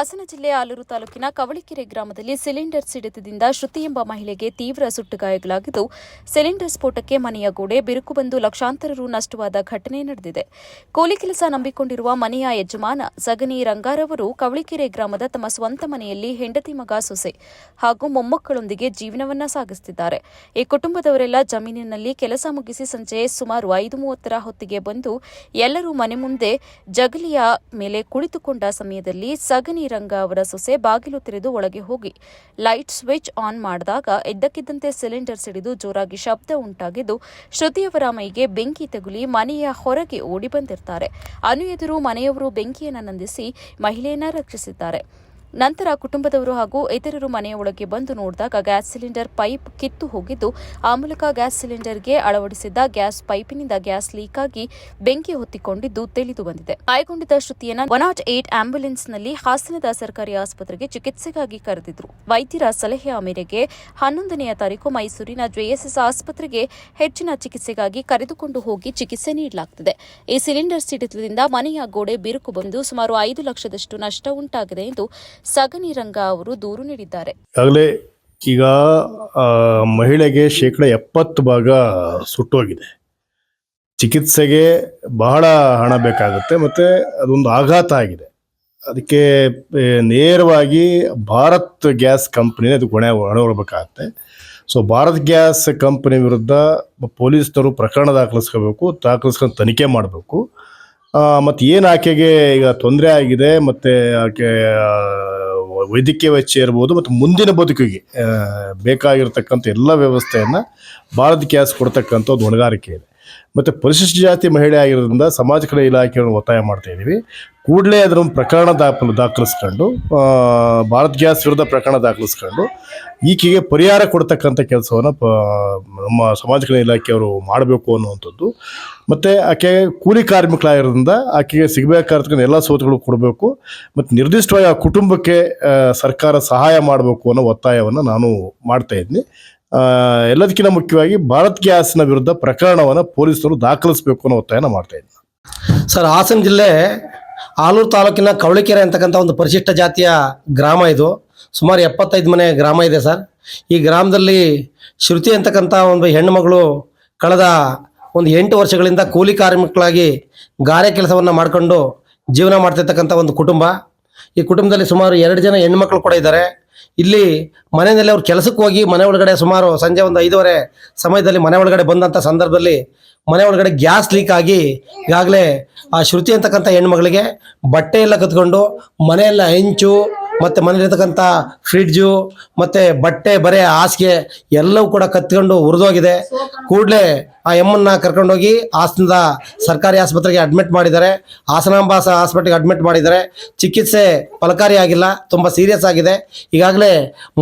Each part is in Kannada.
ಹಾಸನ ಜಿಲ್ಲೆಯ ಆಲೂರು ತಾಲೂಕಿನ ಕವಳಿಕೆರೆ ಗ್ರಾಮದಲ್ಲಿ ಸಿಲಿಂಡರ್ ಸಿಡಿತದಿಂದ ಶ್ರುತಿ ಎಂಬ ಮಹಿಳೆಗೆ ತೀವ್ರ ಸುಟ್ಟು ಗಾಯಗಳಾಗಿದ್ದು, ಸಿಲಿಂಡರ್ ಸ್ಫೋಟಕ್ಕೆ ಮನೆಯ ಗೋಡೆ ಬಿರುಕು ಬಂದು ಲಕ್ಷಾಂತರ ರು ನಷ್ಟವಾದ ಘಟನೆ ನಡೆದಿದೆ. ಕೂಲಿ ಕೆಲಸ ನಂಬಿಕೊಂಡಿರುವ ಮನೆಯ ಯಜಮಾನ ಸಗನಿ ರಂಗಾರವರು ಕವಳಿಕೆರೆ ಗ್ರಾಮದ ತಮ್ಮ ಸ್ವಂತ ಮನೆಯಲ್ಲಿ ಹೆಂಡತಿ ಮಗ ಸೊಸೆ ಹಾಗೂ ಮೊಮ್ಮಕ್ಕಳೊಂದಿಗೆ ಜೀವನವನ್ನ ಸಾಗಿಸುತ್ತಿದ್ದಾರೆ. ಈ ಕುಟುಂಬದವರೆಲ್ಲ ಜಮೀನಿನಲ್ಲಿ ಕೆಲಸ ಮುಗಿಸಿ ಸಂಜೆ ಸುಮಾರು ಐದು ಮೂವತ್ತರ ಹೊತ್ತಿಗೆ ಬಂದು ಎಲ್ಲರೂ ಮನೆ ಮುಂದೆ ಜಗಲಿಯ ಮೇಲೆ ಕುಳಿತುಕೊಂಡ ಸಮಯದಲ್ಲಿ ಸಗನಿ ರಂಗ ಅವರ ಸೊಸೆ ಬಾಗಿಲು ತೆರೆದು ಒಳಗೆ ಹೋಗಿ. ಲೈಟ್ ಸ್ವಿಚ್ ಆನ್ ಮಾಡಿದಾಗ ಇದ್ದಕ್ಕಿದ್ದಂತೆ ಸಿಲಿಂಡರ್ ಸಿಡಿದು ಜೋರಾಗಿ ಶಬ್ದ ಉಂಟಾಗಿದ್ದು ಶ್ರುತಿಯವರ ಮೈಗೆ ಬೆಂಕಿ ತಗುಲಿ ಮನೆಯ ಹೊರಗೆ ಓಡಿ ಬಂದಿರ್ತಾರೆ. ಅನು ಎದುರು ಮನೆಯವರು ಬೆಂಕಿಯನ್ನು ನಂದಿಸಿ ಮಹಿಳೆಯನ್ನ ರಕ್ಷಿಸಿದ್ದಾರೆ. ನಂತರ ಕುಟುಂಬದವರು ಹಾಗೂ ಇತರರು ಮನೆಯ ಒಳಗೆ ಬಂದು ನೋಡಿದಾಗ ಗ್ಯಾಸ್ ಸಿಲಿಂಡರ್ ಪೈಪ್ ಕಿತ್ತು ಹೋಗಿದ್ದು, ಆ ಮೂಲಕ ಗ್ಯಾಸ್ ಸಿಲಿಂಡರ್ಗೆ ಅಳವಡಿಸಿದ್ದ ಗ್ಯಾಸ್ ಪೈಪಿನಿಂದ ಗ್ಯಾಸ್ ಲೀಕ್ ಆಗಿ ಬೆಂಕಿ ಹೊತ್ತಿಕೊಂಡಿದ್ದು ತಿಳಿದು ಬಂದಿದೆ. ಗಾಯಗೊಂಡಿದ್ದ ಶ್ರುತಿಯನ್ನು ಒನ್ ನಾಟ್ ಏಟ್ ಆಂಬ್ಯುಲೆನ್ಸ್ನಲ್ಲಿ ಹಾಸನದ ಸರ್ಕಾರಿ ಆಸ್ಪತ್ರೆಗೆ ಚಿಕಿತ್ಸೆಗಾಗಿ ಕರೆದಿದ್ರು. ವೈದ್ಯರ ಸಲಹೆಯ ಮೇರೆಗೆ ಹನ್ನೊಂದನೆಯ ತಾರೀಕು ಮೈಸೂರಿನ ಜೆಎಸ್ಎಸ್ ಆಸ್ಪತ್ರೆಗೆ ಹೆಚ್ಚಿನ ಚಿಕಿತ್ಸೆಗಾಗಿ ಕರೆದುಕೊಂಡು ಹೋಗಿ ಚಿಕಿತ್ಸೆ ನೀಡಲಾಗುತ್ತಿದೆ ಈ ಸಿಲಿಂಡರ್ ಸಿಡಿತದಿಂದ ಮನೆಯ ಗೋಡೆ ಬಿರುಕು ಬಂದು ಸುಮಾರು ಐದು ಲಕ್ಷದಷ್ಟು ನಷ್ಟ ಉಂಟಾಗಿದೆ ಎಂದು ಸಗನಿ ರಂಗ ಅವರು ದೂರು ನೀಡಿದ್ದಾರೆ. ಈಗಾಗಲೇ ಈಗ ಮಹಿಳೆಗೆ ಶೇಕಡ ಎಪ್ಪತ್ತು ಭಾಗ ಸುಟ್ಟೋಗಿದೆ ಚಿಕಿತ್ಸೆಗೆ ಬಹಳ ಹಣ ಬೇಕಾಗುತ್ತೆ, ಮತ್ತು ಅದೊಂದು ಆಘಾತ ಆಗಿದೆ. ಅದಕ್ಕೆ ನೇರವಾಗಿ ಭಾರತ್ ಗ್ಯಾಸ್ ಕಂಪ್ನಿನೇ ಅದು ಹೊಣೆ ಹೊಣೆ ಹೊರಬೇಕಾಗತ್ತೆ ಸೊ, ಭಾರತ್ ಗ್ಯಾಸ್ ಕಂಪನಿ ವಿರುದ್ಧ ಪೊಲೀಸ್ನವರು ಪ್ರಕರಣ ದಾಖಲಿಸ್ಕೋಬೇಕು, ದಾಖಲಿಸ್ಕೊಂಡು ತನಿಖೆ ಮಾಡಬೇಕು. ಮತ್ತು ಏನು ಆಕೆಗೆ ಈಗ ತೊಂದರೆ ಆಗಿದೆ, ಮತ್ತು ಆಕೆ ವೈದ್ಯಕೀಯ ವೆಚ್ಚ ಇರ್ಬೋದು ಮತ್ತು ಮುಂದಿನ ಬದುಕಿಗೆ ಬೇಕಾಗಿರ್ತಕ್ಕಂಥ ಎಲ್ಲ ವ್ಯವಸ್ಥೆಯನ್ನು ಭಾರತ ಗ್ಯಾಸ್ ಕೊಡ್ತಕ್ಕಂಥ ಒಂದು ಹೊಣೆಗಾರಿಕೆ ಇದೆ. ಮತ್ತು ಪರಿಶಿಷ್ಟ ಜಾತಿ ಮಹಿಳೆ ಆಗಿರೋದ್ರಿಂದ ಸಮಾಜ ಕಲ್ಯಾಣ ಇಲಾಖೆಯನ್ನು ಒತ್ತಾಯ ಮಾಡ್ತಾ ಇದ್ದೀವಿ ಕೂಡಲೇ ಅದರ ಪ್ರಕರಣ ದಾಖಲು ದಾಖಲಿಸ್ಕೊಂಡು ಭಾರತ್ ಗ್ಯಾಸ್ ವಿರುದ್ಧ ಪ್ರಕರಣ ದಾಖಲಿಸ್ಕೊಂಡು ಈಕೆಗೆ ಪರಿಹಾರ ಕೊಡ್ತಕ್ಕಂಥ ಕೆಲಸವನ್ನು ಪ ನಮ್ಮ ಸಮಾಜ ಕಲ್ಯಾಣ ಇಲಾಖೆಯವರು ಮಾಡಬೇಕು ಅನ್ನುವಂಥದ್ದು. ಮತ್ತು ಆಕೆ ಕೂಲಿ ಕಾರ್ಮಿಕಳಾಗಿರೋದ್ರಿಂದ ಆಕೆಗೆ ಸಿಗಬೇಕಾದಕ್ಕಂಥ ಎಲ್ಲ ಸೋತುಗಳು ಕೊಡಬೇಕು ಮತ್ತು ನಿರ್ದಿಷ್ಟವಾಗಿ ಆ ಕುಟುಂಬಕ್ಕೆ ಸರ್ಕಾರ ಸಹಾಯ ಮಾಡಬೇಕು ಅನ್ನೋ ಒತ್ತಾಯವನ್ನು ನಾನು ಮಾಡ್ತಾ ಇದ್ದೀನಿ. ಆ, ಎಲ್ಲದಕ್ಕಿಂತ ಮುಖ್ಯವಾಗಿ ಭಾರತ್ ಗ್ಯಾಸ್ನ ವಿರುದ್ಧ ಪ್ರಕರಣವನ್ನು ಪೊಲೀಸರು ದಾಖಲಿಸಬೇಕು ಅನ್ನೋ ಒತ್ತಾಯನ ಮಾಡ್ತಾ ಇದ್ದೀನಿ. ಸರ್, ಹಾಸನ ಜಿಲ್ಲೆ ಆಲೂರು ತಾಲೂಕಿನ ಕವಳಿಕೆರೆ ಅಂತಕ್ಕಂಥ ಒಂದು ಪರಿಶಿಷ್ಟ ಜಾತಿಯ ಗ್ರಾಮ ಇದು. ಸುಮಾರು ಎಪ್ಪತ್ತೈದು ಮನೆ ಗ್ರಾಮ ಇದೆ ಸರ್. ಈ ಗ್ರಾಮದಲ್ಲಿ ಶ್ರುತಿ ಅಂತಕ್ಕಂಥ ಒಂದು ಹೆಣ್ಣುಮಗಳು ಕಳೆದ ಒಂದು ಎಂಟು ವರ್ಷಗಳಿಂದ ಕೂಲಿ ಕಾರ್ಮಿಕಳಾಗಿ ಗಾರೆ ಕೆಲಸವನ್ನು ಮಾಡಿಕೊಂಡು ಜೀವನ ಮಾಡ್ತಿರ್ತಕ್ಕಂಥ ಒಂದು ಕುಟುಂಬ. ಈ ಕುಟುಂಬದಲ್ಲಿ ಸುಮಾರು ಎರಡು ಜನ ಹೆಣ್ಣುಮಕ್ಳು ಕೂಡ ಇದ್ದಾರೆ. ಇಲ್ಲಿ ಮನೆಯಲ್ಲಿ ಅವ್ರು ಕೆಲಸಕ್ಕೆ ಹೋಗಿ ಮನೆ ಒಳಗಡೆ ಸುಮಾರು ಸಂಜೆ ಒಂದು ಐದೂವರೆ ಸಮಯದಲ್ಲಿ ಮನೆ ಒಳಗಡೆ ಬಂದಂಥ ಸಂದರ್ಭದಲ್ಲಿ ಮನೆ ಒಳಗಡೆ ಗ್ಯಾಸ್ ಲೀಕ್ ಆಗಿ ಈಗಾಗಲೇ ಆ ಶ್ರುತಿ ಅಂತಕ್ಕಂಥ ಹೆಣ್ಮಗಳಿಗೆ ಬಟ್ಟೆ ಎಲ್ಲ ಕತ್ಕೊಂಡು ಮನೆಯೆಲ್ಲ ಹೆಂಚು ಮತ್ತು ಮನೇಲಿರ್ತಕ್ಕಂಥ ಫ್ರಿಡ್ಜು ಮತ್ತು ಬಟ್ಟೆ, ಬರೆ, ಹಾಸಿಗೆ ಎಲ್ಲವೂ ಕೂಡ ಕತ್ಕೊಂಡು ಹುರಿದೋಗಿದೆ ಕೂಡಲೇ ಆ ಎಮ್ಮನ್ನ ಕರ್ಕೊಂಡೋಗಿ ಹಾಸನದ ಸರ್ಕಾರಿ ಆಸ್ಪತ್ರೆಗೆ ಅಡ್ಮಿಟ್ ಮಾಡಿದ್ದಾರೆ. ಹಾಸನಾಂಬ ಆಸ್ಪತ್ರೆಗೆ ಅಡ್ಮಿಟ್ ಮಾಡಿದ್ದಾರೆ. ಚಿಕಿತ್ಸೆ ಫಲಕಾರಿಯಾಗಿಲ್ಲ ತುಂಬ ಸೀರಿಯಸ್ ಆಗಿದೆ. ಈಗಾಗಲೇ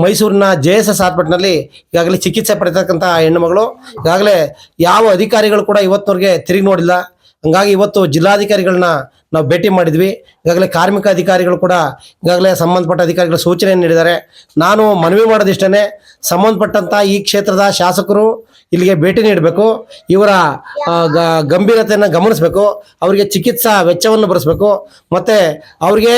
ಮೈಸೂರಿನ ಜೆ ಎಸ್ ಎಸ್ ಹಾಸ್ಪಿಟ್ಲ್ನಲ್ಲಿ ಈಗಾಗಲೇ ಚಿಕಿತ್ಸೆ ಪಡೆತಕ್ಕಂಥ ಹೆಣ್ಣುಮಗಳು ಈಗಾಗಲೇ ಯಾವ ಅಧಿಕಾರಿಗಳು ಕೂಡ ಇವತ್ತಿನವ್ರಿಗೆ ತಿರುಗಿ ನೋಡಿಲ್ಲ. ಹಂಗಾಗಿ ಇವತ್ತು ಜಿಲ್ಲಾಧಿಕಾರಿಗಳನ್ನ ನಾವು ಭೇಟಿ ಮಾಡಿದ್ವಿ. ಈಗಾಗಲೇ ಕಾರ್ಮಿಕ ಅಧಿಕಾರಿಗಳು ಕೂಡ ಈಗಾಗಲೇ ಸಂಬಂಧಪಟ್ಟ ಅಧಿಕಾರಿಗಳು ಸೂಚನೆ ನೀಡಿದ್ದಾರೆ. ನಾನು ಮನವಿ ಮಾಡೋದಿಷ್ಟೇ ಸಂಬಂಧಪಟ್ಟಂಥ ಈ ಕ್ಷೇತ್ರದ ಶಾಸಕರು ಇಲ್ಲಿಗೆ ಭೇಟಿ ನೀಡಬೇಕು. ಇವರ ಗಂಭೀರತೆಯನ್ನು ಗಮನಿಸಬೇಕು. ಅವರಿಗೆ ಚಿಕಿತ್ಸಾ ವೆಚ್ಚವನ್ನು ಭರಿಸಬೇಕು. ಮತ್ತು ಅವ್ರಿಗೆ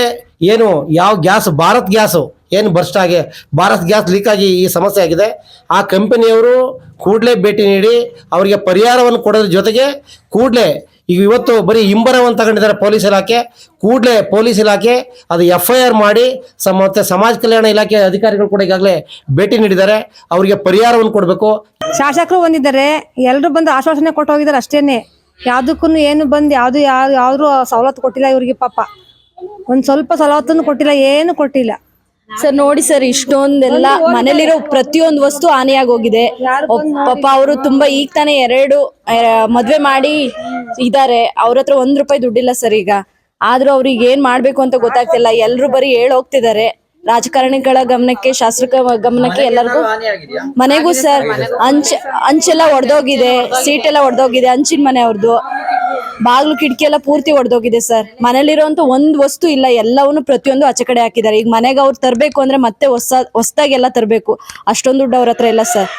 ಏನು, ಯಾವ ಗ್ಯಾಸ್, ಭಾರತ್ ಗ್ಯಾಸು ಏನು ಬರ್ಸ್ಟ್ ಆಗಿ, ಭಾರತ್ ಗ್ಯಾಸ್ ಲೀಕ್ ಆಗಿ ಈ ಸಮಸ್ಯೆ ಆಗಿದೆ. ಆ ಕಂಪನಿಯವರು ಕೂಡಲೇ ಭೇಟಿ ನೀಡಿ, ಅವರಿಗೆ ಪರಿಹಾರವನ್ನು ಕೊಡೋದ್ರ ಜೊತೆಗೆ ಕೂಡಲೇ ಈಗ ಇವತ್ತು ಬರೀ ಹಿಂಬರವನ್ನು ತಗೊಂಡಿದ್ದಾರೆ ಪೊಲೀಸ್ ಇಲಾಖೆ, ಕೂಡಲೇ ಪೊಲೀಸ್ ಇಲಾಖೆ ಅದು ಎಫ್ ಐ ಆರ್ ಮಾಡಿ ಮತ್ತು ಸಮಾಜ ಕಲ್ಯಾಣ ಇಲಾಖೆ ಅಧಿಕಾರಿಗಳು ಕೂಡ ಈಗಾಗಲೇ ಭೇಟಿ ನೀಡಿದ್ದಾರೆ. ಅವರಿಗೆ ಪರಿಹಾರವನ್ನು ಕೊಡಬೇಕು. ಶಾಸಕರು ಬಂದಿದ್ದಾರೆ. ಎಲ್ಲರೂ ಬಂದು ಆಶ್ವಾಸನೆ ಕೊಟ್ಟು ಹೋಗಿದ್ದಾರೆ ಅಷ್ಟೇನೆ. ಯಾವ್ದಕ್ಕೂ ಏನು ಬಂದು ಯಾವ್ದು ಯಾರು, ಯಾವ್ದು ಸವಲತ್ತು ಕೊಟ್ಟಿಲ್ಲ ಇವರಿಗೆ ಪಾಪ. ಒಂದು ಸ್ವಲ್ಪ ಸವಲತ್ತನ್ನು ಕೊಟ್ಟಿಲ್ಲ, ಏನು ಕೊಟ್ಟಿಲ್ಲ. ಸರ್ ನೋಡಿ ಸರ್ ಇಷ್ಟೊಂದೆಲ್ಲ ಮನೇಲಿರೋ ಪ್ರತಿಯೊಂದು ವಸ್ತು ಹಾನಿಯಾಗಿ ಹೋಗಿದೆ ಪಾಪ ಅವರು ತುಂಬಾ ಈಗ ತಾನೇ ಎರಡು ಮದ್ವೆ ಮಾಡಿ ಇದಾರೆ ಅವ್ರ ಹತ್ರ ಒಂದ್ ರೂಪಾಯಿ ದುಡ್ಡಿಲ್ಲ ಸರ್ ಈಗ. ಆದ್ರೂ ಅವ್ರಿಗೆ ಏನ್ ಮಾಡ್ಬೇಕು ಅಂತ ಗೊತ್ತಾಗ್ತಿಲ್ಲ. ಎಲ್ರು ಬರೀ ಹೇಳ್ ಹೋಗ್ತಿದ್ದಾರೆ ರಾಜಕಾರಣಿಗಳ ಗಮನಕ್ಕೆ ಶಾಸಕ ಗಮನಕ್ಕೆ ಎಲ್ಲರಿಗೂ ಮನೆಗೂ ಸರ್ ಅಂಚ್ ಅಂಚೆಲ್ಲ ಒಡೆದೋಗಿದೆ ಸೀಟ್ ಎಲ್ಲ ಒಡೆದೋಗಿದೆ ಅಂಚಿನ ಮನೆ ಅವ್ರದ್ದು ಬಾಗ್ಲು ಕಿಟಕಿ ಎಲ್ಲ ಪೂರ್ತಿ ಒಡೆದೋಗಿದೆ ಸರ್. ಮನೇಲಿರುವಂತ ಒಂದ್ ವಸ್ತು ಇಲ್ಲ, ಎಲ್ಲವನ್ನು ಪ್ರತಿಯೊಂದು ಆಚೆ ಕಡೆ ಹಾಕಿದ್ದಾರೆ. ಈಗ ಮನೆಗೆ ಅವ್ರು ತರಬೇಕು ಅಂದ್ರೆ ಮತ್ತೆ ಹೊಸ, ಹೊಸದಾಗೆಲ್ಲ ತರಬೇಕು. ಅಷ್ಟೊಂದು ದುಡ್ಡು ಅವ್ರ ಹತ್ರ ಇಲ್ಲ ಸರ್.